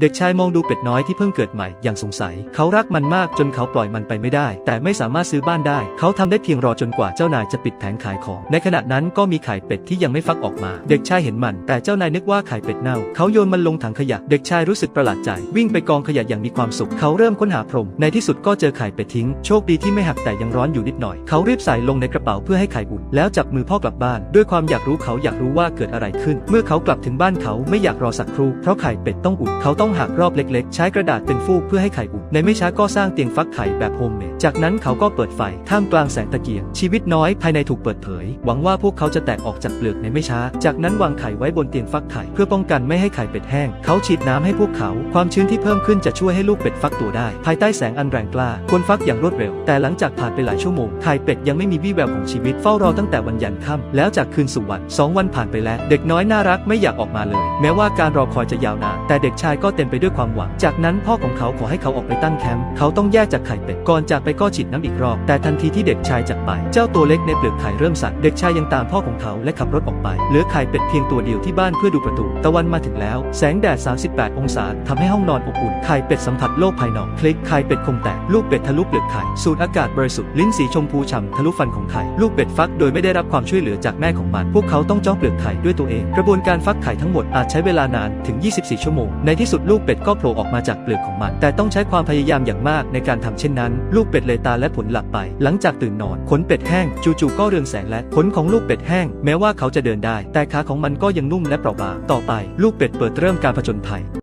เด็กชายมองดูเป็ดน้อยที่เพิ่งเกิดใหม่อย่างสงสัย เขารักมันมากจนเขาปล่อยมันไปไม่ได้ แต่ไม่สามารถซื้อบ้านได้ เขาทำได้เพียงรอจนกว่าเจ้านายจะปิดแผงขายของ ในขณะนั้นก็มีไข่เป็ดที่ยังไม่ฟักออกมา เด็กชายเห็นมัน แต่เจ้านายนึกว่าไข่เป็ดเน่า เขาโยนมันลงถังขยะ เด็กชายรู้สึกประหลาดใจ วิ่งไปกองขยะอย่างมีความสุข เขาเริ่มค้นหาพรม ในที่สุดก็เจอไข่เป็ดทิ้ง โชคดีที่ไม่หักแต่ยังร้อนอยู่นิดหน่อย เขารีบใส่ลงในกระเป๋าเพื่อให้ไข่อุ่นแล้วจับมือพ่อกลับบ้าน ด้วยความอยากรู้เขาอยากรู้ว่าเกิดอะไรขึ้น เมื่อเขากลับถึงบ้านเขาไม่อยากรอสักครู่เพราะไข่เป็ดต้องอุ่นเขาต้อง้องหักรอบเล็กๆ ใช้กระดาษเป็นฟูกเพื่อให้ไข่อุ่นในไม่ช้าก็สร้างเตียงฟักไข่แบบโฮมเมดจากนั้นเขาก็เปิดไฟท่ามกลางแสงตะเกียง ชีวิตน้อยภายในถูกเปิดเผย หวังว่าพวกเขาจะแตกออกจากเปลือกในไม่ช้า จากนั้นวางไข่ไว้บนเตียงฟักไข่เพื่อป้องกันไม่ให้ไข่เป็ดแห้ง เขาฉีดน้ำให้พวกเขา ความชื้นที่เพิ่มขึ้นจะช่วยให้ลูกเป็ดฟักตัวได้ ภายใต้แสงอันแรงกล้าควรฟักอย่างรวดเร็ว แต่หลังจากผ่านไปหลายชั่วโมงไข่เป็ดยังไม่มีวี่แววของชีวิตเฝ้ารอตั้งแต่วันยันค่ำแล้วจากคืนสู่วันสองวันผ่านไปแล้ว เด็กน้อยน่ารักไม่อยากออกมาเลย แม้ว่าการรอคอยจะยาวนานแต่เด็กชายก็เต็มไปด้วยความหวัง จากนั้นพ่อของเขาขอให้เขาออกไปตั้งแคมป์เขาต้องแยกจากไข่เป็ดก่อนจากไปก็ฉีดน้ำอีกรอบ แต่ทันทีที่เด็กชายจากไป เจ้าตัวเล็กในเปลือกไข่เริ่มสั่นเด็กชายยังตามพ่อของเขาและขับรถออกไป เหลือไข่เป็ดเพียงตัวเดียวที่บ้านเพื่อดูประตู ตะวันมาถึงแล้ว แสงแดด 38 องศาทำให้ห้องนอนอบอุ่นไข่เป็ดสัมผัสโลกภายนอกคลิกไข่เป็ดคงแตกลูกเป็ดทะลุเปลือกไข่สูดอากาศบริสุทธิ์ลิ้นสีชมพูฉ่ำทะลุฟันของไข่ลูกเป็ดฟักโดยไม่ได้รับความช่วยเหลือจากแม่ของมัน พวกเขาต้องจ้องเปลือกไข่ด้วยตัวเอง กระบวนการฟักไข่ทั้งหมดอาจใช้เวลานานถึง 24 ชั่วโมงในที่สุดลูกเป็ดก็โผล่ออกมาจากเปลือกของมัน แต่ต้องใช้ความพยายามอย่างมากในการทำเช่นนั้น ลูกเป็ดเลยตาและผลหลับไป หลังจากตื่นนอนขนเป็ดแห้งจู่ๆก็เรืองแสงและขนของลูกเป็ดแห้ง แม้ว่าเขาจะเดินได้ แต่ขาของมันก็ยังนุ่มและเปราะบางต่อไป ลูกเป็ดเปิดเริ่มการผจญภัย